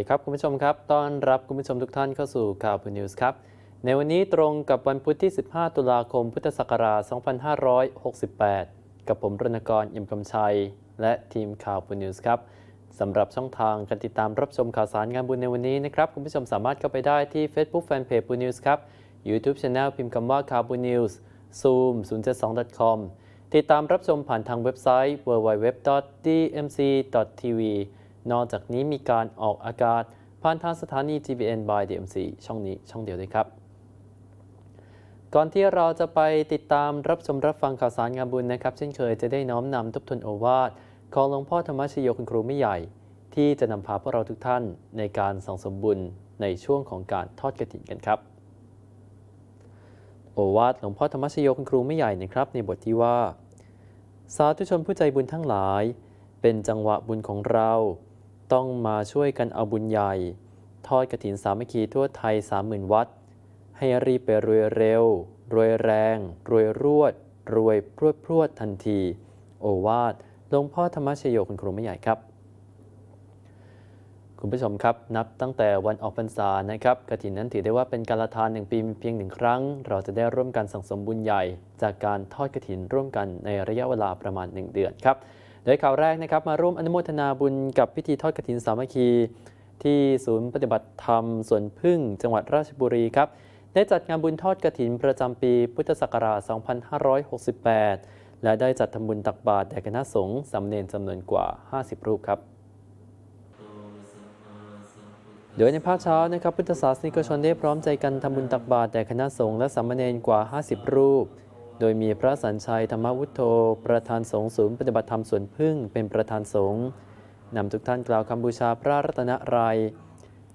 ดีครับคุณผู้ชมครับ ต้อนรับคุณผู้ชมทุกท่านเข้าสู่ข่าวพูนิวส์ครับ ในวันนี้ตรงกับวันพุธที่ 15 ตุลาคม พุทธศักราช 2568 กับผมรณกรอิมกำชัย และทีมข่าวพูนิวส์ครับสำหรับช่องทางการติดตามรับชมข่าวสารงานบุญในวันนี้นะครับ คุณผู้ชมสามารถเข้าไปได้ที่ Facebook Fanpage พูนิวส์ครับ YouTube Channel พิมพ์คำว่าข่าวพูนิวส์ Zoom 072.com ติดตามรับชมผ่านทางเว็บไซต์ www.dmc.tv นอกจากนี้มีการออกอากาศผ่านทางสถานี GBN by DMC ช่องนี้ช่องเดียวด้วยครับ ก่อนที่เราจะไปติดตามรับชมรับฟังข่าวสารงานบุญนะครับ เช่นเคยจะได้น้อมนำทบทวนโอวาทของหลวงพ่อธรรมชโยคุณครูไม่ใหญ่ ที่จะนำพาพวกเราทุกท่านในการสังสมบุญในช่วงของการทอดกระถิ่นกันครับ โอวาทหลวงพ่อธรรมชโยคุณครูไม่ใหญ่นะครับ ในบทที่ว่า สาธุชนผู้ใจบุญทั้งหลาย เป็นจังหวะบุญของเรา ต้องมาช่วยกันเอาบุญใหญ่ ทอดกระถินสามัคคีทั่วไทยสามหมื่นวัด ให้รีบไปรวยเร็ว รวยแรง รวยรวด รวยพรวดพรวดทันที โอวาทหลวงพ่อธรรมชโยคุณครูไม่ใหญ่ครับ คุณผู้ชมครับ นับตั้งแต่วันออกพรรษานะครับกฐินนั้นถือได้ว่าเป็นการละทานหนึ่งปีมีเพียงหนึ่งครั้ง เราจะได้ร่วมกันสั่งสมบุญใหญ่ จากการทอดกฐินร่วมกันในระยะเวลาประมาณ 1 เดือนครับ โดยข่าวแรกนะครับมาร่วมอนุโมทนาบุญกับพิธีทอดกฐินสามัคคี ที่ศูนย์ปฏิบัติธรรมสวนพึ่ง จังหวัดราชบุรีครับได้จัดงานบุญทอดกฐินประจำปีพุทธศักราช 2568 และได้จัดทำบุญตักบาตรแด่คณะสงฆ์สำเนนจำนวนกว่า 50 รูปครับโดยในภาคเช้านะครับพุทธศาสนิกชนได้พร้อมใจกันทำบุญตักบาตรแด่คณะสงฆ์และสามเณรกว่า 50 รูป โดยมีพระสัญชัยธรรมวุฒโธประธานสงฆ์ศูนย์ปฏิบัติธรรมสวนพึ่งเป็นประธานสงฆ์นำทุกท่านกล่าวคำบูชาพระรัตนตรัย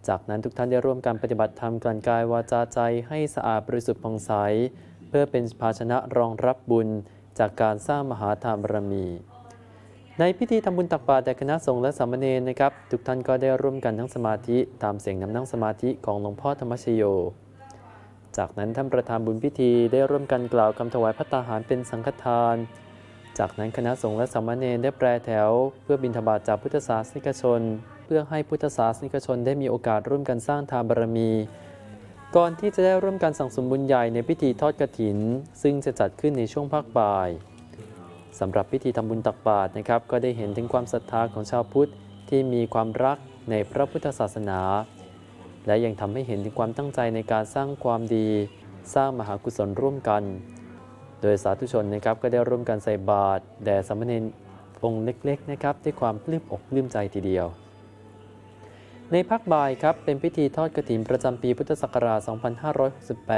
จากนั้นทุกท่านได้ร่วมกันปฏิบัติธรรมกลั่นกายวาจาใจให้สะอาดบริสุทธิ์ผ่องใส เพื่อเป็นภาชนะรองรับบุญจากการสร้างมหาทานบารมี ในพิธีทำบุญตักบาตรแด่คณะสงฆ์และสามเณรนะครับ ทุกท่านก็ได้ร่วมกันทั้งสมาธิตามเสียงนำนั่งสมาธิของหลวงพ่อธรรมชโย จากนั้นท่านประธานบุญพิธีได้ร่วมกันกล่าวคำถวายพระตาหารเป็นสังฆทาน จากนั้นคณะสงฆ์และสามเณรได้แปรแถว เพื่อบิณฑบาตจากพุทธศาสนิกชน เพื่อให้พุทธศาสนิกชนได้มีโอกาสร่วมกันสร้างทานบารมี ก่อนที่จะได้ร่วมกันสั่งสมบุญใหญ่ในพิธีทอดกฐิน ซึ่งจะจัดขึ้นในช่วงภาคบ่ายสำหรับพิธีทำบุญตักบาตรนะครับ ก็ได้เห็นถึงความศรัทธาของชาวพุทธที่มีความรักในพระพุทธศาสนา และยังทำให้เห็นถึงความตั้งใจในการสร้างความดี สร้างมหากุศลร่วมกัน โดยสาธุชนนะครับก็ได้ร่วมกันใส่บาตรแด่สามเณรองค์เล็กๆนะครับด้วยความปลื้มอกปลื้มใจทีเดียว ในภาคบ่ายครับเป็นพิธีทอดกฐินประจำปีพุทธศักราช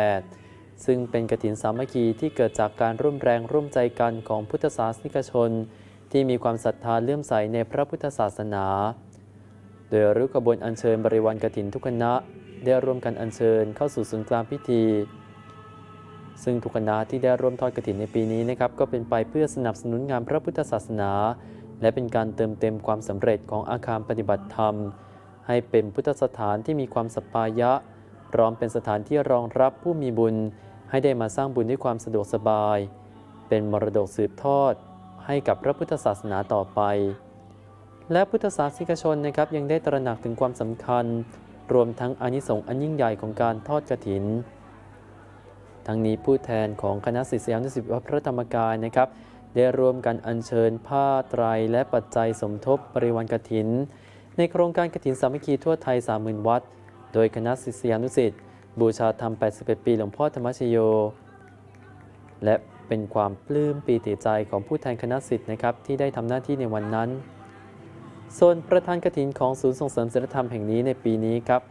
2568 ซึ่งเป็นกฐินสามัคคีที่เกิดจากการร่วมแรงร่วมใจกันของพุทธศาสนิกชน ที่มีความศรัทธาเลื่อมใสในพระพุทธศาสนา โดยรุกขบวนอัญเชิญบริวารกฐินทุกคณะได้ร่วมกันอัญเชิญเข้าสู่ศูนย์กลางพิธี ซึ่งทุกคณะที่ได้ร่วมทอดกฐินในปีนี้นะครับก็เป็นไปเพื่อสนับสนุนงานพระพุทธศาสนา และเป็นการเติมเต็มความสำเร็จของอาคารปฏิบัติธรรม ให้เป็นพุทธสถานที่มีความสปายะ พร้อมเป็นสถานที่รองรับผู้มีบุญ ให้ได้มาสร้างบุญด้วยความสะดวกสบาย เป็นมรดกสืบทอด ให้กับพระพุทธศาสนาต่อไป และพุทธศาสนิกชนนะครับยังได้ตระหนักถึงความสำคัญ รวมทั้งอนิสงส์อันยิ่งใหญ่ของการทอดกฐิน ทั้งนี้ผู้แทนของคณะศิษยานุศิษย์วัดพระธรรมกายนะครับได้ร่วมกันอัญเชิญผ้าไตรและปัจจัยสมทบบริวารกฐิน ในโครงการกฐินสามัคคีทั่วไทย 30,000 วัด โดยคณะศิษยานุศิษย์บูชาธรรม 81 ปีหลวงพ่อธรรมชโย และเป็นความปลื้มปีติใจของผู้แทนคณะศิษย์นะครับที่ได้ทำหน้าที่ในวันนั้น ส่วนประธานกฐินของศูนย์ส่งเสริมศิลธรรมแห่งนี้ในปีนี้ครับ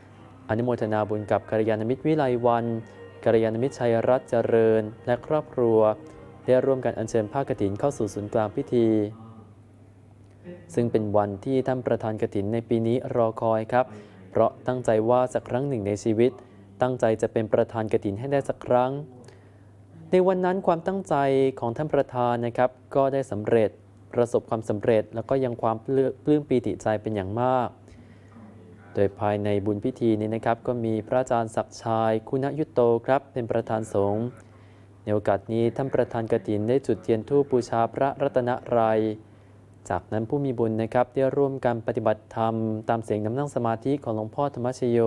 อนุโมทนาบุญกับกัลยาณมิตรวิไลวันกัลยาณมิตรชัยรัตน์เจริญ และครอบครัว ได้ร่วมกันอัญเชิญผ้ากฐินเข้าสู่ศูนย์กลางพิธี ซึ่งเป็นวันที่ท่านประธานกฐินในปีนี้รอคอยครับ เพราะตั้งใจว่าสักครั้งหนึ่งในชีวิต ตั้งใจจะเป็นประธานกฐินให้ได้สักครั้ง ในวันนั้นความตั้งใจของท่านประธานนะครับก็ได้สำเร็จ ประสบความสำเร็จ แล้วก็ยังความปลื้มปลื้มปีติใจเป็นอย่างมาก โดยภายในบุญพิธีนี้นะครับ ก็มีพระอาจารย์ศักชัยคุณยุตโตครับ เป็นประธานสงฆ์ในโอกาสนี้ท่านประธานกฐินได้จุดเทียนธูปบูชาพระรัตนรัยจากนั้นผู้มีบุญนะครับได้ร่วมกันปฏิบัติธรรม ตามเสียงน้ำนั่งสมาธิของหลวงพ่อธรรมชโย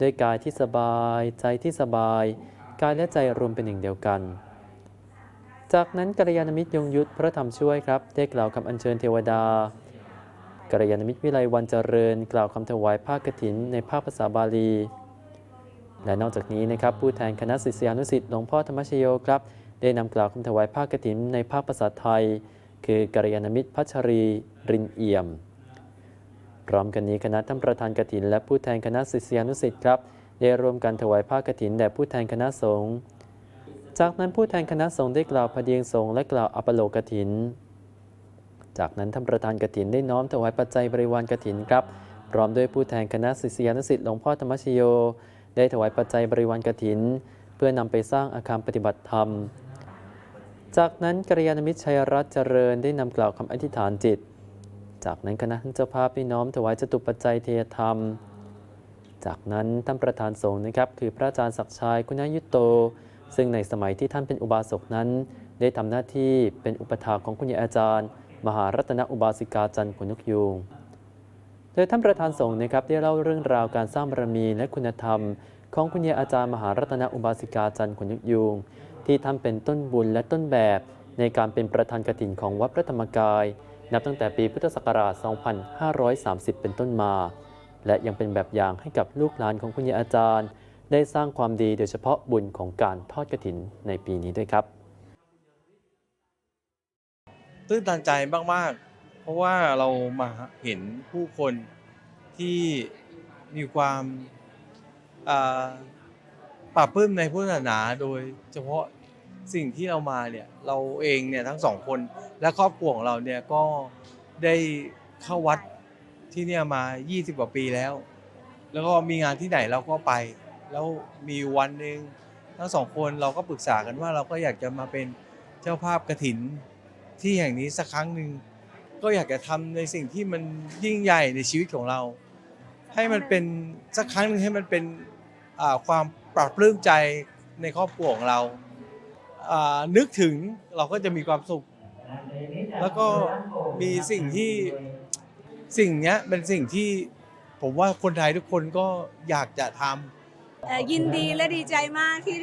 ด้วยกายที่สบาย ใจที่สบาย กายและใจรวมเป็นหนึ่งเดียวกัน จากนั้นกัลยาณมิตรยงยุทธพระธรรมช่วยครับได้กล่าวคำอัญเชิญเทวดากัลยาณมิตรวิไลวันเจริญ กล่าวคำถวายผ้ากฐินในภาคภาษาบาลี และนอกจากนี้นะครับผู้แทนคณะศิษยานุศิษย์หลวงพ่อธรรมชโยครับได้นำกล่าวคำถวายผ้ากฐินในภาคภาษาไทย คือกัลยาณมิตรพัชรีรินเอี่ยม พร้อมกันนี้คณะท่านประธานกฐิน และผู้แทนคณะศิษยานุศิษย์ครับได้ร่วมกันถวายผ้ากฐินแด่ผู้แทนคณะสงฆ์ จากนั้นผู้แทนคณะสงฆ์ได้กล่าวพระเดียงสงฆ์และกล่าวอัปโลกฐิน จากนั้นท่านประธานกฐินได้น้อมถวายปัจจัยบริวารกฐินครับ พร้อมด้วยผู้แทนคณะศิษยานุศิษย์หลวงพ่อธรรมชโย ได้ถวายปัจจัยบริวารกฐิน เพื่อนำไปสร้างอาคารปฏิบัติธรรม จากนั้นกัลยาณมิตรชัยรัตน์เจริญได้นำกล่าวคำอธิษฐานจิต จากนั้นคณะท่านเจ้าภาพได้น้อมถวายจตุปัจจัยเทยธรรม จากนั้นท่านประธานสงฆ์นะครับคือพระอาจารย์ศักดิ์ชัยคุณายุตโต ซึ่งในสมัยที่ท่านเป็นอุบาสกนั้น ได้ทำหน้าที่เป็นอุปถาของคุณยายอาจารย์ มหารัตนอุบาสิกาจันทร์ขุนกยูงโดยท่านประธานสงฆ์นะครับได้เล่าเรื่องราวการสร้างบารมีและคุณธรรม ของคุณยายอาจารย์มหารัตนอุบาสิกาจันทร์ขุนยุกยูงที่ท่านเป็นต้นบุญและต้นแบบ ในการเป็นประธานกฐินของวัดพระธรรมกาย นับตั้งแต่ปีพุทธศักราช 2530 เป็นต้นมา และยังเป็นแบบอย่างให้กับลูกหลานของคุณยายอาจารย์ ได้สร้างความดีโดยเฉพาะบุญของการทอดกฐินในปีนี้ด้วยครับตื้นตันใจมากๆ เพราะว่าเรามาเห็นผู้คนที่มีความปราบปื้มในพุทธศาสนาโดยเฉพาะสิ่งที่เรามาเนี่ยเราเองเนี่ยทั้งสองคนและครอบครัวของเราเนี่ยก็ได้เข้าวัดที่เนี่ยมา 20 กว่าปีแล้ว แล้วก็มีงานที่ไหนเราก็ไป แล้วมีวันหนึ่งทั้งสองคนเราก็ปรึกษากันว่าเราก็อยากจะมาเป็นเจ้าภาพกระถินที่แห่งนี้สักครั้งหนึ่งก็อยากจะทำในสิ่งที่มันยิ่งใหญ่ในชีวิตของเรา ให้มันเป็นสักครั้งหนึ่งให้มันเป็นความปลาบปลื้มใจในครอบครัวของเรานึกถึงเราก็จะมีความสุข แล้วก็มีสิ่งที่สิ่งนี้เป็นสิ่งที่ผมว่าคนไทยทุกคนก็อยากจะทำ ยินดีและดีใจมากที่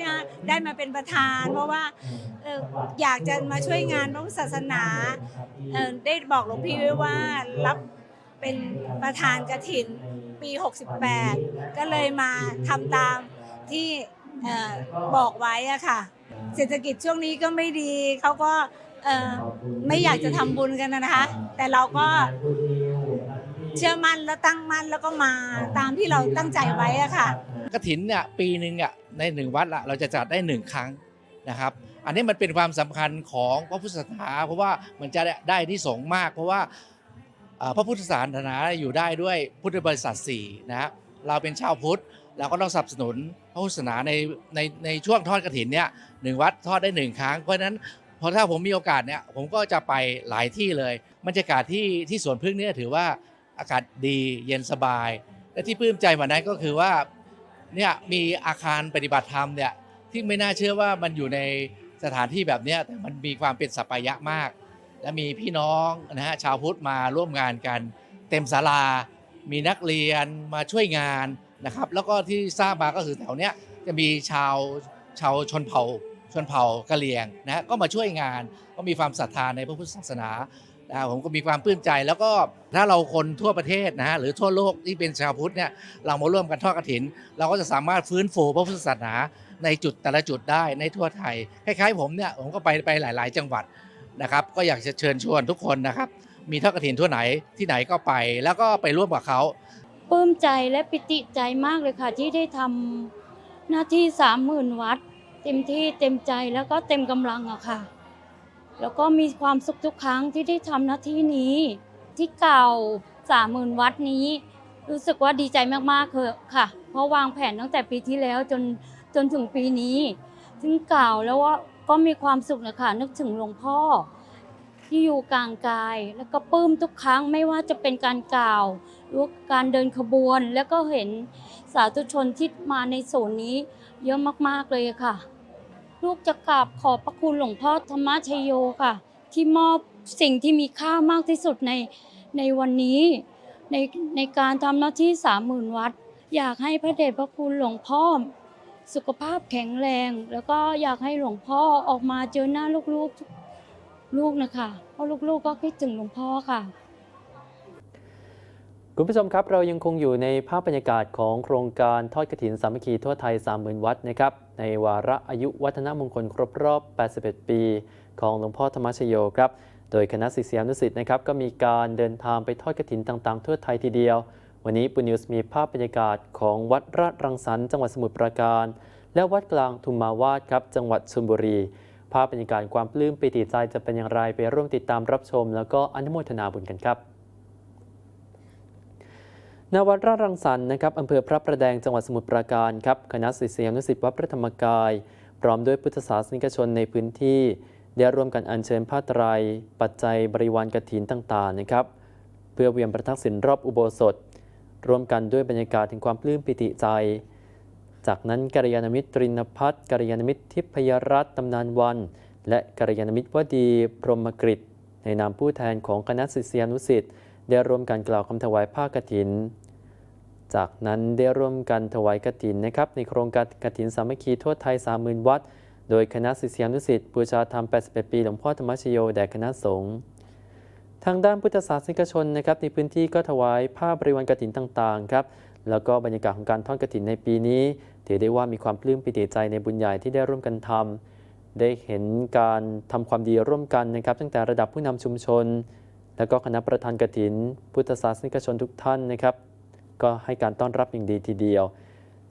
ได้มาเป็นประธาน เพราะว่าอยากจะมาช่วยงานพระพุทธศาสนาได้บอกหลวงพี่ไว้ว่ารับเป็นประธานกระถินปี 68 ก็เลยมาทำตามที่บอกไว้อะค่ะ เศรษฐกิจช่วงนี้ก็ไม่ดีเขาก็ไม่อยากจะทำบุญกันนะคะ แต่เราก็ เชื่อมั่นและตั้งมั่นแล้วก็มาตามที่เราตั้งใจไว้อะค่ะกฐินเนี่ยปีหนึ่งอะในหนึ่งวัดละเราจะจัดได้หนึ่งครั้งนะครับ อันนี้มันเป็นความสำคัญของพระพุทธศาสนาเพราะว่ามันจะได้ที่สงส์มาก เพราะว่าเอ่อพระพุทธศาสนาอยู่ได้ด้วยพุทธบริษัทสี่นะฮะเราเป็นชาวพุทธเราก็ต้องสนับสนุนพระพุทธศาสนาในในในช่วงทอดกฐินเนี่ยหนึ่งวัดทอดได้หนึ่งครั้งเพราะฉะนั้นพอถ้าผมมีโอกาสเนี่ยผมก็จะไปหลายที่เลยบรรยากาศที่ที่สวนพึ่งเนี่ยถือว่า อากาศดีเย็นสบาย และที่ปลื้มใจกว่านั้นก็คือว่าเนี่ยมีอาคารปฏิบัติธรรมเนี่ยที่ไม่น่าเชื่อว่ามันอยู่ในสถานที่แบบเนี้ยแต่มันมีความเป็นสัปายะมาก และมีพี่น้องนะฮะชาวพุทธมาร่วมงานกัน เต็มศาลา มีนักเรียนมาช่วยงานนะครับ แล้วก็ที่ทราบมาก็คือแถวเนี้ยจะมีชาวชาวชนเผ่าชนเผ่ากะเหรี่ยงนะฮะก็มาช่วยงาน ก็มีความศรัทธาในพระพุทธศาสนา ผมก็มีความปลื้มใจ แล้วก็ถ้าเราคนทั่วประเทศนะฮะหรือทั่วโลกที่เป็นชาวพุทธเนี่ยเรามาร่วมกันทอดกฐิน เราก็จะสามารถฟื้นฟูพระพุทธศาสนาในจุดแต่ละจุดได้ในทั่วไทยคล้ายๆผมเนี่ยผมก็ไปไปหลาย ๆ จังหวัดนะครับ ก็อยากจะเชิญชวนทุกคนนะครับ มีทอดกฐินทั่วไหนที่ไหนก็ไป แล้วก็ไปร่วมกับเขาปลื้มใจและปิติใจมากเลยค่ะ ที่ได้ทำหน้าที่สามหมื่นวัด เต็มที่เต็มใจแล้วก็เต็มกำลังอะค่ะ แล้วก็มีความสุขทุกครั้งที่ได้ทำหน้าที่นี้ ที่เก่าสามหมื่นวัดนี้ รู้สึกว่าดีใจมากๆเลยค่ะ เพราะวางแผนตั้งแต่ปีที่แล้วจนจนถึงปีนี้ถึงเก่าแล้วว่าก็มีความสุขนะคะนึกถึงหลวงพ่อ ที่อยู่กลางกาย แล้วก็ปลื้มทุกครั้งไม่ว่าจะเป็นการกล่าวหรือการเดินขบวน แล้วก็เห็นสาธุชนที่มาในโซนนี้เยอะมากๆเลยค่ะ ลูกจะกราบขอบพระคุณหลวงพ่อธรรมชโยค่ะ ที่มอบสิ่งที่มีค่ามากที่สุดในในวันนี้ในในการทำหน้าที่สามหมื่นวัด อยากให้พระเดชพระคุณหลวงพ่อสุขภาพแข็งแรง แล้วก็อยากให้หลวงพ่อออกมาเจอหน้าลูกๆลูกนะคะเพราะลูกๆก็คิดถึงหลวงพ่อค่ะ คุณผู้ชมครับเรายังคงอยู่ในภาพบรรยากาศของโครงการทอดกฐินสามัคคีทั่วไทย 30,000 วัดนะครับในวาระอายุวัฒนมงคลครบรอบ 81 ปี ของหลวงพ่อธรรมชโยครับโดยคณะศิษยานุศิษย์นะครับก็มีการเดินทางไปทอดกฐินต่างๆ ทั่วไทยทีเดียว วันนี้ปุญญวส์มีภาพบรรยากาศของวัดราชรังสรรค์จังหวัดสมุทรปราการ และวัดกลางทุมมาวาดครับจังหวัดชลบุรี ภาพบรรยากาศความปลื้มปิติใจจะเป็นอย่างไรไปร่วมติดตามรับชม แล้วก็อนุโมทนาบุญกันครับ ณวัดราชรังสรรค์นะครับอำเภอพระประแดงจังหวัดสมุทรปราการครับคณะศิษยานุศิษย์วัดพระธรรมกาย พร้อมด้วยพุทธศาสนิกชนในพื้นที่ ได้ร่วมกันอัญเชิญผ้าไตรายปัจจัยบริวารกฐินต่างๆนะครับ เพื่อเวียนประทักษิณรอบอุโบสถ ร่วมกันด้วยบรรยากาศถึงความปลื้มปิติใจ จากนั้นกัลยาณมิตรตรินพัฒน์กัลยาณมิตรทิพยรัตน์ตำนานวัน และกัลยาณมิตรวดี พรหมกฤตในนามผู้แทนของคณะศิษยานุศิษย์ ได้ร่วมกันกล่าวคำถวายผ้ากฐิน จากนั้นได้ร่วมกันถวายกฐินนะครับในโครงการกฐินสามัคคีทั่วไทย 30,000 วัด โดยคณะศิษยานุศิษย์บูชาธรรม 81 ปีหลวงพ่อธรรมชโยแด่คณะสงฆ์ทางด้านพุทธศาสนิกชนนะครับในพื้นที่ก็ถวายผ้าบริวารกฐินต่างๆครับแล้วก็บรรยากาศของการทอดกฐินในปีนี้ ถือได้ว่ามีความปลื้มปิติใจในบุญใหญ่ที่ได้ร่วมกันทำได้เห็นการทำความดีร่วมกันนะครับ ตั้งแต่ระดับผู้นำชุมชน แล้วก็คณะประธานกฐิน พุทธศาสนิกชนทุกท่านนะครับ ก็ให้การต้อนรับอย่างดีทีเดียว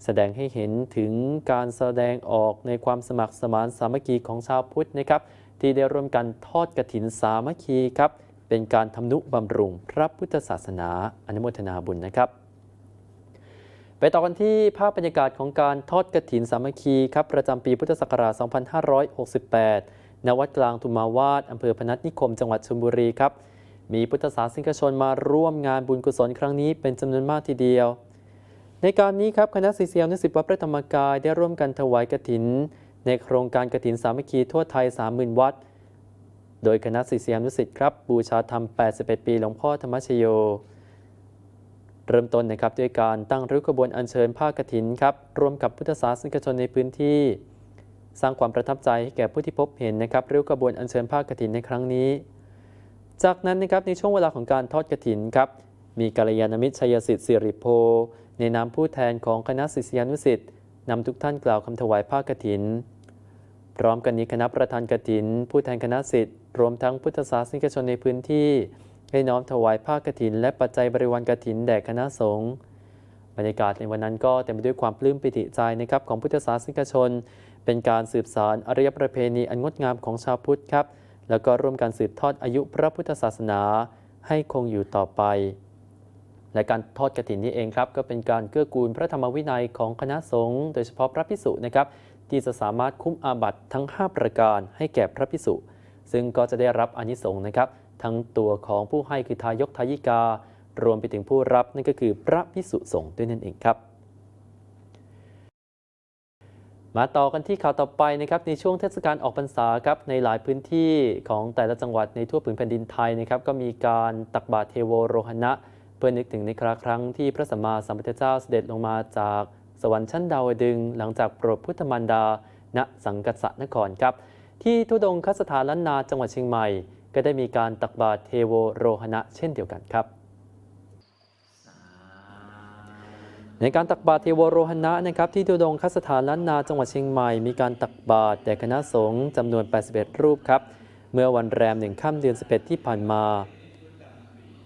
แสดงให้เห็นถึงการแสดงออกในความสมัครสมานสามัคคีของชาวพุทธนะครับ ที่ได้ร่วมกันทอดกฐินสามัคคีครับ เป็นการทำนุบำรุงพระพุทธศาสนาอนุโมทนาบุญนะครับ ไปต่อกันที่ภาพบรรยากาศของการทอดกฐินสามัคคีครับประจำปีพุทธศักราช 2568 ณ วัดกลางทุมาวาดอำเภอพนัสนิคม จังหวัดชลบุรีครับ มีพุทธศาสนิกชนมาร่วมงานบุญกุศลครั้งนี้เป็นจำนวนมากทีเดียว ในการนี้ครับคณะศิษยานุศิษย์วัดพระธรรมกายได้ร่วมกันถวายกฐิน ในโครงการกฐินสามัคคีทั่วไทย 30,000 วัด โดยคณะศิษยานุศิษย์ครับ บูชาธรรม 81 ปีหลวงพ่อธรรมชโย เริ่มต้นนะครับด้วยการตั้งริ้วขบวนอัญเชิญผ้ากฐินครับร่วมกับพุทธศาสนิกชนในพื้นที่ สร้างความประทับใจให้แก่ผู้ที่พบเห็นนะครับริ้วขบวนอัญเชิญผ้ากฐินในครั้งนี้ จากนั้นนะครับในช่วงเวลาของการทอดกฐินครับมีกัลยาณมิตรชัยสิทธิ์สิริโพในนามผู้แทนของคณะศิษยานุศิษย์นำทุกท่านกล่าวคำถวายผ้ากฐิน พร้อมกันนี้คณะประธานกฐิน ผู้แทนคณะศิษย์รวมทั้งพุทธศาสนิกชนในพื้นที่ให้น้อมถวายผ้ากฐิน และปัจจัยบริวารกฐินแด่คณะสงฆ์บรรยากาศในวันนั้นก็เต็มไปด้วยความปลื้มปิติใจนะครับของพุทธศาสนิกชน เป็นการสืบสานอารยประเพณีอันงดงามของชาวพุทธครับ แล้วก็ร่วมกันสืบทอดอายุพระพุทธศาสนาให้คงอยู่ต่อไป และการทอดกฐินนี้เองครับก็เป็นการเกื้อกูลพระธรรมวินัยของคณะสงฆ์โดยเฉพาะพระพิสุนะครับที่จะสามารถคุ้มอาบัตทั้ง 5 ประการให้แก่พระพิสุซึ่งก็จะได้รับอนิสงส์นะครับทั้งตัวของผู้ให้คือทายกทายิกา รวมไปถึงผู้รับนั่นก็คือพระพิสุสงฆ์ด้วยนั่นเองครับ มาต่อกันที่ข่าวต่อไปนะครับในช่วงเทศกาลออกพรรษาครับในหลายพื้นที่ของแต่ละจังหวัดในทั่วผืนแผ่นดินไทยนะครับก็มีการตักบาตรเทโวโรหณะ เพื่อนึกถึงในคราครั้งที่พระสัมมาสัมพุทธเจ้าเสด็จลงมาจากสวรรค์ชั้นดาวดึง หลังจากโปรดพุทธมารดา ณสังกัสสนครครับ ที่ทุดงคสถานล้านนาจังหวัดเชียงใหม่ ก็ได้มีการตักบาตรเทโวโรหณะเช่นเดียวกันครับ ในการตักบาตรเทวโรหณะนะครับที่ทุดงคสถานล้านนาจังหวัดเชียงใหม่ มีการตักบาตรแด่คณะสงฆ์จำนวน 81 รูปครับ เมื่อวันแรมหนึ่งค่ำเดือน 11 ที่ผ่านมา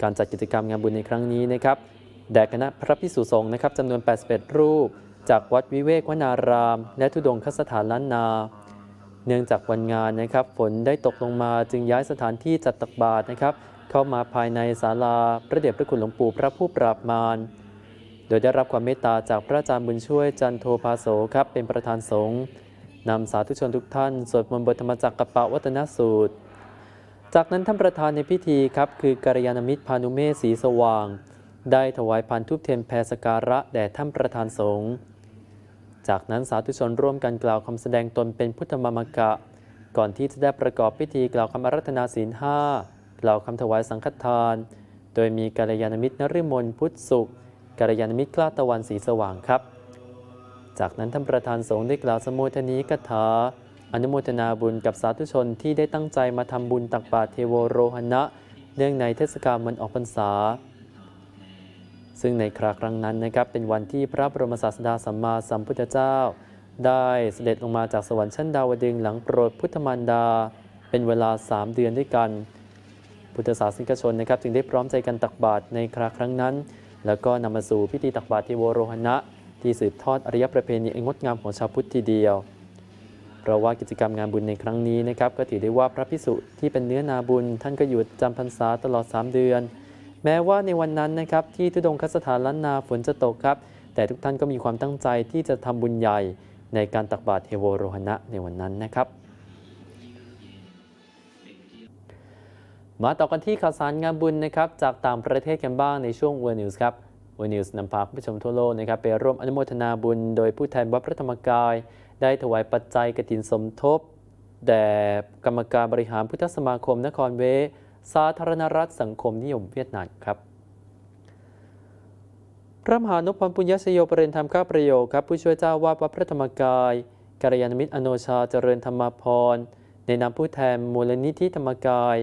การจัดกิจกรรมงานบุญในครั้งนี้นะครับแด่คณะพระพิสุสงฆ์นะครับจำนวน 81 รูป จากวัดวิเวกวนาราม และทุดงคสถานล้านนา เนื่องจากวันงานนะครับฝนได้ตกลงมาจึงย้ายสถานที่จัดตักบาตรนะครับเข้ามาภายในศาลาพระเดชพระคุณหลวงปู่พระผู้ปราบมาร โดยได้รับความเมตตาจากพระอาจารย์บุญช่วยจันโทภาโสครับเป็นประธานสงฆ์นำสาธุชนทุกท่านสวดมนต์บทธรรมจักรกปะวัตนสูตร จากนั้นท่านประธานในพิธีครับคือกัลยาณมิตรพานุเมศสีสว่าง ได้ถวายพันทุบเทียนแพรสการะแด่ท่านประธานสงฆ์จากนั้นสาธุชนร่วมกันกล่าวคำแสดงตนเป็นพุทธมามกะ ก่อนที่จะได้ประกอบพิธีกล่าวคำอารัธนาศีลห้ากล่าวคำถวายสังฆทาน โดยมีกัลยาณมิตรนฤมลพุทธสุข กัลยาณมิตรกล้าตะวันสีสว่างครับ จากนั้นท่านประธานสงฆ์ได้กล่าวสมโภชนีกถาอนุโมทนาบุญกับสาธุชนที่ได้ตั้งใจมาทำบุญตักบาตรเทโวโรหณะ เนื่องในเทศกาลวันออกพรรษา ซึ่งในคราครั้งนั้นนะครับเป็นวันที่พระบรมศาสดาสัมมาสัมพุทธเจ้า ได้เสด็จลงมาจากสวรรค์ชั้นดาวดึงหลังโปรดพุทธมารดา เป็นเวลา 3 เดือนด้วยกัน พุทธศาสนิกชนนะครับจึงได้พร้อมใจกันตักบาตรในคราครั้งนั้น แล้วก็นำมาสู่พิธีตักบาตรเทโวโรหณะ ที่สืบทอดอารยประเพณีองดงามของชาวพุทธทีเดียวเพราะว่ากิจกรรมงานบุญในครั้งนี้นะครับก็ถือได้ว่าพระพิสุที่เป็นเนื้อนาบุญ ท่านก็อยู่จำพรรษาตลอด 3 เดือน แม้ว่าในวันนั้นนะครับที่ทุดงคสถานล้านนาฝนจะตกครับ แต่ทุกท่านก็มีความตั้งใจที่จะทำบุญใหญ่ในการตักบาตรเทโวโรหณะในวันนั้นนะครับ มาต่อกันที่ข่าวสารงานบุญนะครับจากต่างประเทศกันบ้างในช่วง World News ครับ World News นำพาผู้ชมทั่วโลกนะครับไปร่วมอนุโมทนาบุญ โดยผู้แทนวัดพระธรรมกาย ได้ถวายปัจจัยกฐินสมทบ แด่กรรมการบริหารพุทธสมาคมนครเว สาธารณรัฐสังคมนิยมเวียดนามครับพระมหานุพรปุญญชโยประเรนธรรมก้าประโยคครับผู้ช่วยเจ้าวาดวัดพระธรรมกายกัลยาณมิตรอโนชาเจริญธรรมพรในนามผู้แทนมูลนิธิธรรมกาย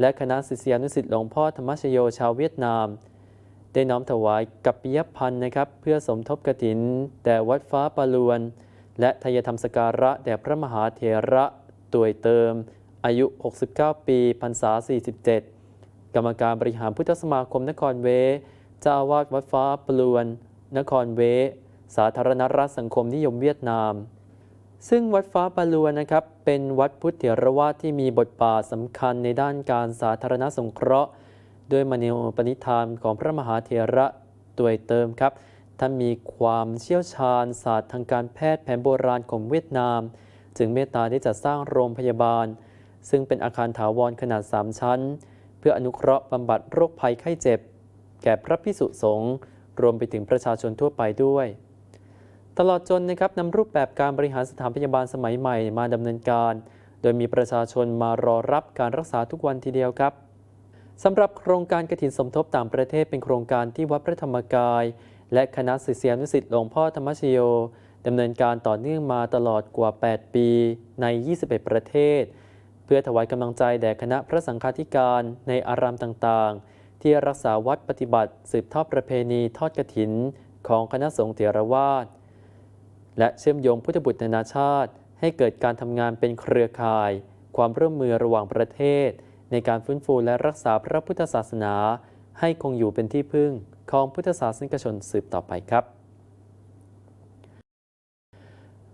และคณะศิษยานุศิษย์หลวงพ่อธรรมชโยชาวเวียดนาม ได้น้อมถวายกัปปิยพันธ์นะครับ เพื่อสมทบกฐินแด่วัดฟ้าปลวน และทายธรรมสการะแด่พระมหาเถระตวยเติม อายุ 69 ปีพรรษา 47 กรรมการบริหารพุทธสมาคมนครเวเจ้าอาวาสวัดฟ้าปลวน นครเวสาธารณรัฐสังคมนิยมเวียดนาม ซึ่งวัดฟ้าปลวนะครับ เป็นวัดพุทธเถรวาทที่มีบทบาทสำคัญในด้านการสาธารณสงเคราะห์ด้วยมณีปณิธานของพระมหาเถระตวยเติมครับ ท่านมีความเชี่ยวชาญศาสตร์ทางการแพทย์แผนโบราณของเวียดนาม จึงเมตตาที่จะสร้างโรงพยาบาล ซึ่งเป็นอาคารถาวรขนาด 3 ชั้น เพื่ออนุเคราะห์บำบัดโรคภัยไข้เจ็บ แก่พระพิสุสงฆ์รวมไปถึงประชาชนทั่วไปด้วย ตลอดจนนะครับนำรูปแบบการบริหารสถานพยาบาลสมัยใหม่มาดำเนินการ โดยมีประชาชนมารอรับการรักษาทุกวันทีเดียวครับสำหรับโครงการกฐินสมทบต่างประเทศเป็นโครงการที่วัดพระธรรมกาย และคณะศิษยานุศิษย์หลวงพ่อธรรมชโยดำเนินการต่อเนื่องมาตลอดกว่า 8 ปีใน 21 ประเทศ เพื่อถวายกำลังใจแด่คณะพระสังฆาธิการในอารามต่างๆ ที่รักษาวัดปฏิบัติ สืบทอดประเพณีทอดกฐิน ของคณะสงฆ์เถรวาท และเชื่อมโยงพุทธบุตรนานาชาติ ให้เกิดการทำงานเป็นเครือข่าย ความร่วมมือระหว่างประเทศ ในการฟื้นฟูและรักษาพระพุทธศาสนา ให้คงอยู่เป็นที่พึ่งของพุทธศาสนิกชนสืบต่อไปครับ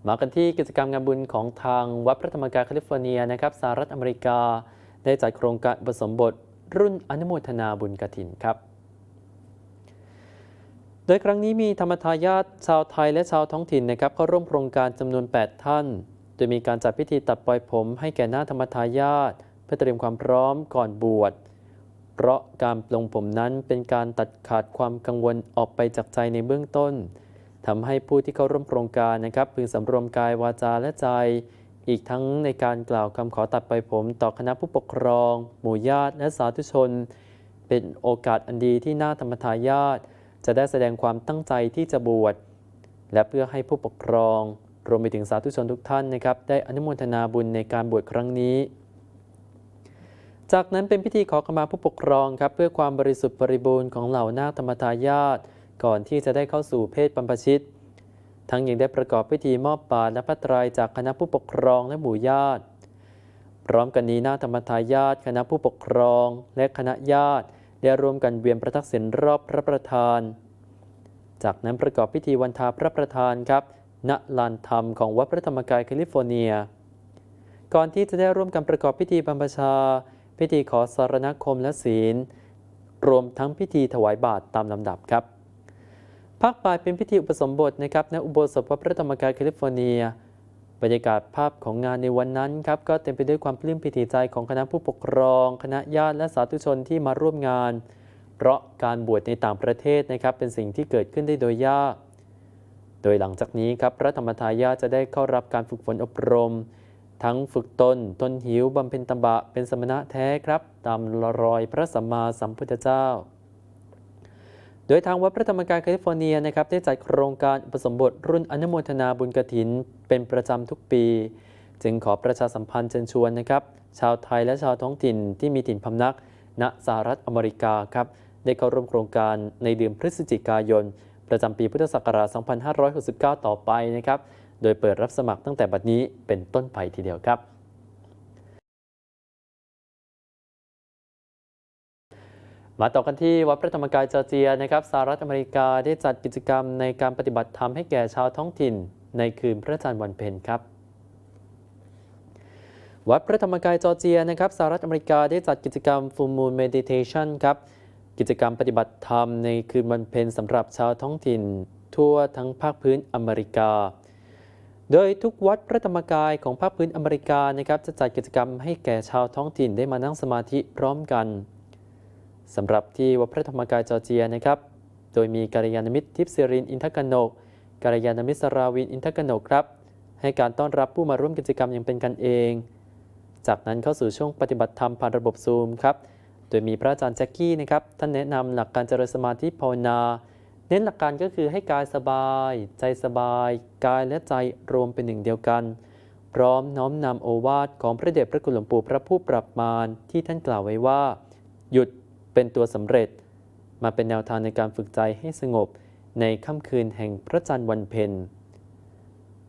มากันที่กิจกรรมงานบุญของทางวัดพระธรรมกายแคลิฟอร์เนียนะครับสหรัฐอเมริกา ได้จัดโครงการผสมบทรุ่นอนุโมทนาบุญกฐินครับ โดยครั้งนี้มีธรรมทายาทชาวไทยและชาวท้องถิ่นนะครับเข้าร่วมโครงการจำนวน 8 ท่าน โดยมีการจัดพิธีตัดปล่อยผม ให้แก่หน้าธรรมทายาทเพื่อเตรียมความพร้อมก่อนบวช เพราะการปลงผมนั้นเป็นการตัดขาดความกังวลออกไปจากใจในเบื้องต้นทำให้ผู้ที่เข้าร่วมโครงการนะครับพึงสำรวมกายวาจาและใจ อีกทั้งในการกล่าวคำขอตัดปล่อยผมต่อคณะผู้ปกครอง หมู่ญาติและสาธุชน เป็นโอกาสอันดีที่หน้าธรรมทายาท จะได้แสดงความตั้งใจที่จะบวชและเพื่อให้ผู้ปกครอง รวมไปถึงสาธุชนทุกท่านนะครับ ได้อนุโมทนาบุญในการบวชครั้งนี้ จากนั้นเป็นพิธีขอขมาผู้ปกครองครับ เพื่อความบริสุทธิ์บริบูรณ์ของเหล่านาคธรรมทายาทก่อนที่จะได้เข้าสู่เพศปัมปชิต ทั้งยังได้ประกอบพิธีมอบบาตรและพระตรายจากคณะผู้ปกครองและหมู่ญาติ พร้อมกันนี้นาคธรรมทายาทคณะผู้ปกครองและคณะญาติ ได้ร่วมกันเวียนประทักษิณรอบพระประธาน จากนั้นประกอบพิธีวันทาพระประธานครับ ณ ลานธรรมของวัดพระธรรมกายแคลิฟอร์เนีย ก่อนที่จะได้ร่วมกันประกอบพิธีบรรพชา พิธีขอสารณคมและศีล รวมทั้งพิธีถวายบาตรตามลำดับครับภาคบ่ายเป็นพิธีอุปสมบทนะครับณอุโบสถวัดพระธรรมกายแคลิฟอร์เนีย บรรยากาศภาพของงานในวันนั้นครับก็เต็มไปด้วยความปลื้มปิติใจของคณะผู้ปกครอง คณะญาติและสาธุชนที่มาร่วมงาน เพราะการบวชในต่างประเทศนะครับเป็นสิ่งที่เกิดขึ้นได้โดยยาก โดยหลังจากนี้ครับพระธรรมทายาทจะได้เข้ารับการฝึกฝนอบรม ทั้งฝึกตนทนหิวบำเพ็ญตบะเป็นสมณะแท้ครับ ตามรอยพระสัมมาสัมพุทธเจ้า ดยทางวัดพระธรรมกายแคลิฟอร์เนียนะครับได้จัดโครงการอุปสมบทรุ่นอนุโมทนาบุญกฐิน เป็นประจำทุกปี จึงขอประชาสัมพันธ์เชิญชวนนะครับชาวไทยและชาวท้องถิ่นที่มีถิ่นพำนัก ณสหรัฐอเมริกาครับได้เข้าร่วมโครงการในเดือนพฤศจิกายน ประจำปีพุทธศักราช 2569 ต่อไปนะครับโดยเปิดรับสมัครตั้งแต่บัดนี้เป็นต้นไปทีเดียวครับ มาต่อกันที่วัดพระธรรมกายจอร์เจียนะครับสหรัฐอเมริกาได้จัดกิจกรรมในการปฏิบัติธรรมให้แก่ชาวท้องถิ่น ในคืนพระจันทร์วันเพ็ญครับ วัดพระธรรมกายจอร์เจียนะครับสหรัฐอเมริกาได้จัดกิจกรรม Full Moon Meditation ครับกิจกรรมปฏิบัติธรรมในคืนวันเพ็ญสำหรับชาวท้องถิ่น ทั่วทั้งภาคพื้นอเมริกา โดยทุกวัดพระธรรมกายของภาคพื้นอเมริกานะครับจะจัดกิจกรรมให้แก่ชาวท้องถิ่นได้มานั่งสมาธิพร้อมกัน สำหรับที่วัดพระธรรมกายจอร์เจียนะครับ โดยมีกัลยาณมิตรทิพย์สิรินอินทกนกกัลยาณมิตรสราวินอินทกนกครับ ให้การต้อนรับผู้มาร่วมกิจกรรมอย่างเป็นกันเอง จากนั้นเข้าสู่ช่วงปฏิบัติธรรมผ่านระบบซูมครับ โดยมีพระอาจารย์แจ็คกี้นะครับท่านแนะนำหลักการเจริญสมาธิภาวนา เน้นหลักการก็คือให้กายสบาย ใจสบาย กายและใจรวมเป็นหนึ่งเดียวกัน พร้อมน้อมนำโอวาทของพระเดชพระคุณหลวงปู่พระผู้ปรับมารที่ท่านกล่าวไว้ว่า หยุด เป็นตัวสำเร็จ มาเป็นแนวทางในการฝึกใจให้สงบในค่ำคืนแห่งพระจันทร์วันเพ็ญ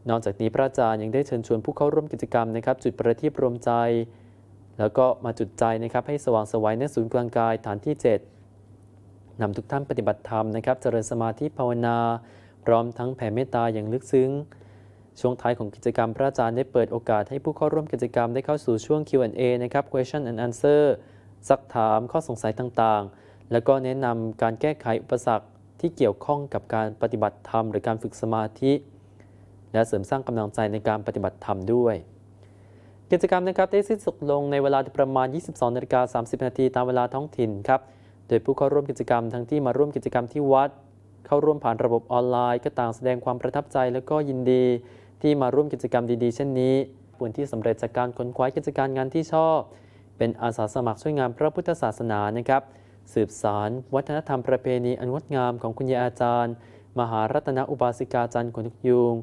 นอกจากนี้พระอาจารย์ยังได้เชิญชวนผู้เข้าร่วมกิจกรรมนะครับ จุดประทีปรวมใจ แล้วก็มาจุดใจนะครับ ให้สว่างสวัยณศูนย์กลางกายฐานที่ 7นำทุกท่านปฏิบัติธรรมนะครับ เจริญสมาธิภาวนา พร้อมทั้งแผ่เมตตาอย่างลึกซึ้ง ช่วงท้ายของกิจกรรมพระอาจารย์ได้เปิดโอกาสให้ผู้เข้าร่วมกิจกรรมได้เข้าสู่ช่วง Q&A นะครับ question and answer ซักถามข้อสงสัยต่างๆ แล้วก็แนะนำการแก้ไขอุปสรรคที่เกี่ยวข้องกับการปฏิบัติธรรม หรือการฝึกสมาธิ และเสริมสร้างกำลังใจในการปฏิบัติธรรมด้วยกิจกรรมนะครับได้สิ้นสุดลงในเวลาประมาณ 22นาฬิกา30 นาทีตามเวลาท้องถิ่นครับ โดยผู้เข้าร่วมกิจกรรมทั้งที่มาร่วมกิจกรรมที่วัด เข้าร่วมผ่านระบบออนไลน์ก็ต่างแสดงความประทับใจและก็ยินดี ที่มาร่วมกิจกรรมดีๆ เช่นนี้ผลที่สำเร็จจากการค้นคว้ากิจการงานที่ชอบ เป็นอาสาสมัครช่วยงานพระพุทธศาสนานะครับ สืบสารวัฒนธรรมประเพณีอันงดงามของคุณยายอาจารย์ มหารัตนอุบาสิกาจันทร์ขนทุกยูง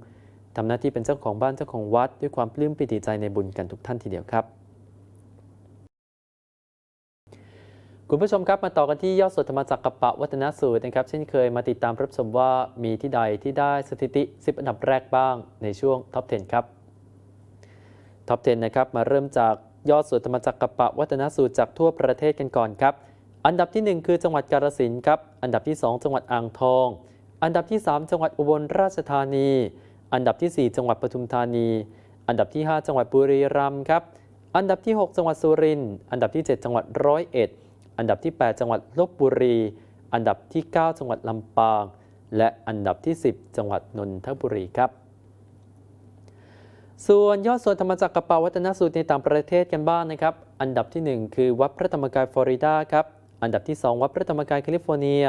ทำหน้าที่เป็นเจ้าของบ้านเจ้าของวัด ด้วยความปลื้มปิติใจในบุญกันทุกท่านทีเดียวครับคุณผู้ชมครับมาต่อกันที่ยอดสดธรรมจักรกับปะวัฒนสูตรนะครับเช่นเคยมาติดตามรับชมว่ามีที่ใดที่ได้สถิติ 10 อันดับแรกบ้างในช่วงท็อป 10 ครับท็อป 10 นะครับมาเริ่มจาก ยอดสวดธรรมจักรกปะวัฒนสูตรจากทั่วประเทศกันก่อนครับ อันดับที่ 1 คือจังหวัดกาฬสินธุ์ครับ อันดับที่ 2 จังหวัดอ่างทอง อันดับที่ 3 จังหวัดอุบลราชธานี อันดับที่ 4 จังหวัดปทุมธานี อันดับที่ 5 จังหวัดบุรีรัมย์ครับ อันดับที่ 6 จังหวัดสุรินทร์ อันดับที่ 7 จังหวัดร้อยเอ็ด อันดับที่ 8 จังหวัดลบบุรี อันดับที่ 9 จังหวัดลำปาง และอันดับที่ 10 จังหวัดนนทบุรีครับ ส่วนยอดส่วนธรรมจักรกระเป๋าวัฒนสูตรในต่างประเทศกันบ้างนะครับ อันดับที่ 1 คือวัดพระธรรมกายฟลอริดาครับ อันดับที่ 2 วัดพระธรรมกายแคลิฟอร์เนีย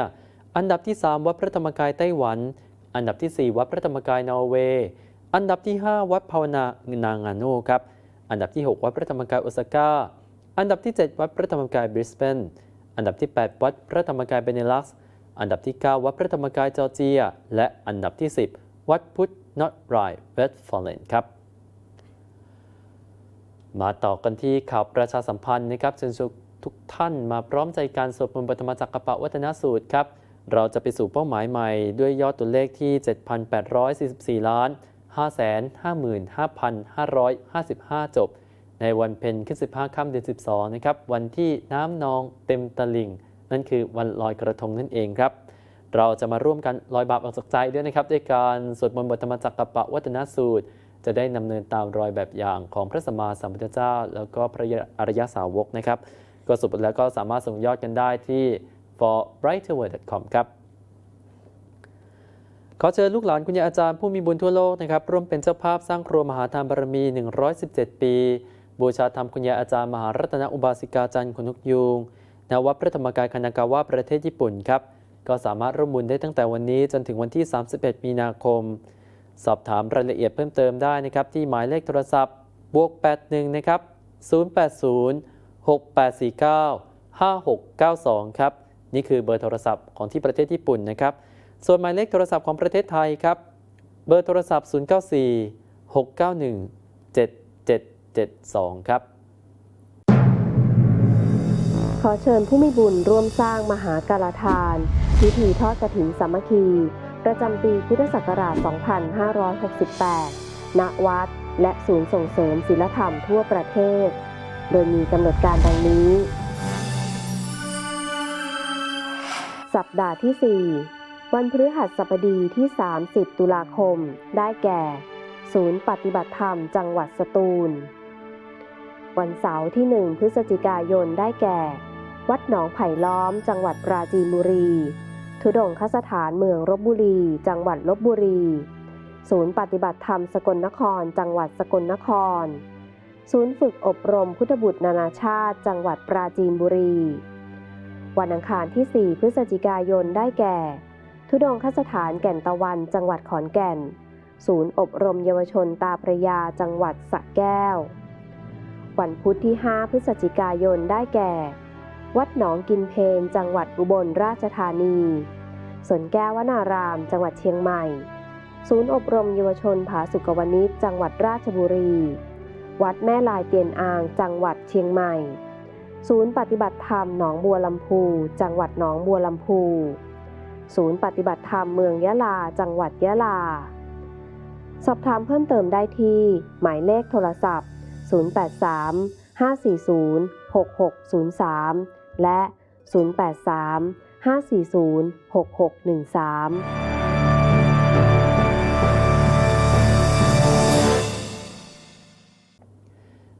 อันดับที่ 3 วัดพระธรรมกายไต้หวัน อันดับที่ 4 วัดพระธรรมกายนอร์เวย์ อันดับที่ 5 วัดภาวนานางาโนครับ อันดับที่ 6 วัดพระธรรมกายโอซาก้า อันดับที่ 7 วัดพระธรรมกายบริสเบน อันดับที่ 8 วัดพระธรรมกายเบเนลักซ์อันดับที่ 9 วัดพระธรรมกายจอร์เจีย และอันดับที่ 10 วัดพุทธนอตไรเวสฟอลเลนครับ มาต่อกันที่ข่าวประชาสัมพันธ์นะครับเชิญชวนทุกท่านมาพร้อมใจการสวดมนต์ปฐมจักรปะวัฒนสูตรครับ เราจะไปสู่เป้าหมายใหม่ด้วยยอดตัวเลขที่ 7,844 ล้าน 555,555 จบ ในวันเพ็ญขึ้น 15 ค่ำเดือน 12 นะครับ วันที่น้ำนองเต็มตลิ่ง นั่นคือวันลอยกระทงนั่นเองครับ เราจะมาร่วมกันลอยบาปออกจากใจด้วยนะครับ ด้วยการสวดมนต์บทธรรมจักรปะวัฒนสูตร จะได้นำเนินตามรอยแบบอย่างของพระสัมมาสัมพุทธเจ้า แล้วก็พระอริยสาวกนะครับ ก็สุดแล้วก็สามารถส่งยอดกันได้ที่ forbrighterworld.com ครับขอเชิญลูกหลานคุณยายอาจารย์ผู้มีบุญทั่วโลกนะครับร่วมเป็นเจ้าภาพสร้างครัวมหาธรรมบารมี 117 ปี บูชาธรรมคุณยายอาจารย์มหารัตนอุบาสิกาจันทร์ขนนกยูงณวัดพระธรรมกายคานากาวะประเทศญี่ปุ่นครับก็สามารถร่วมบุญได้ตั้งแต่วันนี้จนถึงวันที่ 31 มีนาคม สอบถามรายละเอียดเพิ่มเติมได้นะครับที่หมายเลขโทรศัพท์081 893บวก81นะครับ080 6849 5692 ครับ นี่คือเบอร์โทรศัพท์ของที่ประเทศญี่ปุ่นนะครับ ส่วนหมายเลขโทรศัพท์ของประเทศไทยครับ เบอร์โทรศัพท์ 094 691 7772 ครับ ขอเชิญผู้มีบุญร่วมสร้างมหากาลทานพิธีทอดกฐินสามัคคี ประจำปีพุทธศักราช 2568 ณ วัด และศูนย์ส่งเสริมศิลธรรมทั่วประเทศ โดยมีกำหนดการดังนี้ สัปดาห์ที่ 4 วันพฤหัสบดีที่ 30 ตุลาคม ได้แก่ ศูนย์ปฏิบัติธรรมจังหวัดสตูล วันเสาร์ที่ 1 พฤศจิกายน ได้แก่ วัดหนองไผ่ล้อม จังหวัดปราจีนบุรี ทุดงคสถานเมืองลบบุรี จังหวัดลบบุรี ศูนย์ปฏิบัติธรรมสกลนคร จังหวัดสกลนคร ศูนย์ฝึกอบรมพุทธบุตรนานาชาติ จังหวัดปราจีนบุรี วันอังคารที่ 4 พฤศจิกายนได้แก่ ทุดงคสถานแก่นตะวัน จังหวัดขอนแก่น ศูนย์อบรมเยาวชนตาพระยา จังหวัดสระแก้ว วันพุธที่ 5 พฤศจิกายนได้แก่ วัดหนองกินเพนจังหวัดอุบลราชธานี สวนแก้ววนาราม จังหวัดเชียงใหม่ ศูนย์อบรมเยาวชนผาสุกวนิชจังหวัดราชบุรี วัดแม่ลายเตียนอ่าง จังหวัดเชียงใหม่ ศูนย์ปฏิบัติธรรมหนองบัวลำพู จังหวัดหนองบัวลำพู ศูนย์ปฏิบัติธรรมเมืองยะลา จังหวัดยะลา สอบถามเพิ่มเติมได้ที่ หมายเลขโทรศัพท์ 083 540 6603 และ 083 540 6613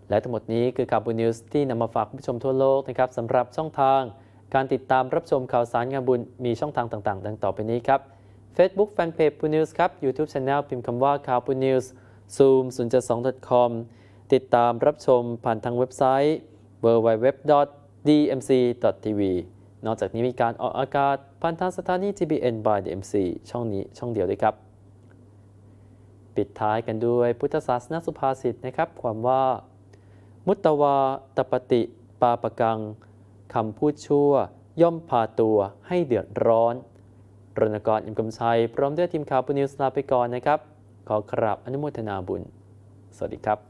และทั้งหมดนี้คือข่าวบุญนิวส์ที่นำมาฝากคุณผู้ชมทั่วโลกนะครับสำหรับช่องทางการติดตามรับชมข่าวสารงานบุญมีช่องทางต่างๆ ดังต่อไปนี้ครับ Facebook Fanpage บุญนิวส์ครับ YouTube Channel พิมพ์คำว่าข่าวบุญนิวส์ Zoom 0 2 com ติดตามรับชมผ่านทางเว็บไซต์ dmc.tv นอกจากนี้มีการออกอากาศผ่านทางสถานี TBN by DMC ช่องนี้ช่องเดียวด้วยครับ ปิดท้ายกันด้วยพุทธศาสนสุภาษิตนะครับ ความว่า มุตตวาตปฏิปาปกังคำพูดชั่ว ย่อมพาตัวให้เดือดร้อนรณกรอิมกำชัย พร้อมด้วยทีมข่าวปุนิวส์ลาไปก่อนนะครับ ขอกราบอนุโมทนาบุญ สวัสดีครับ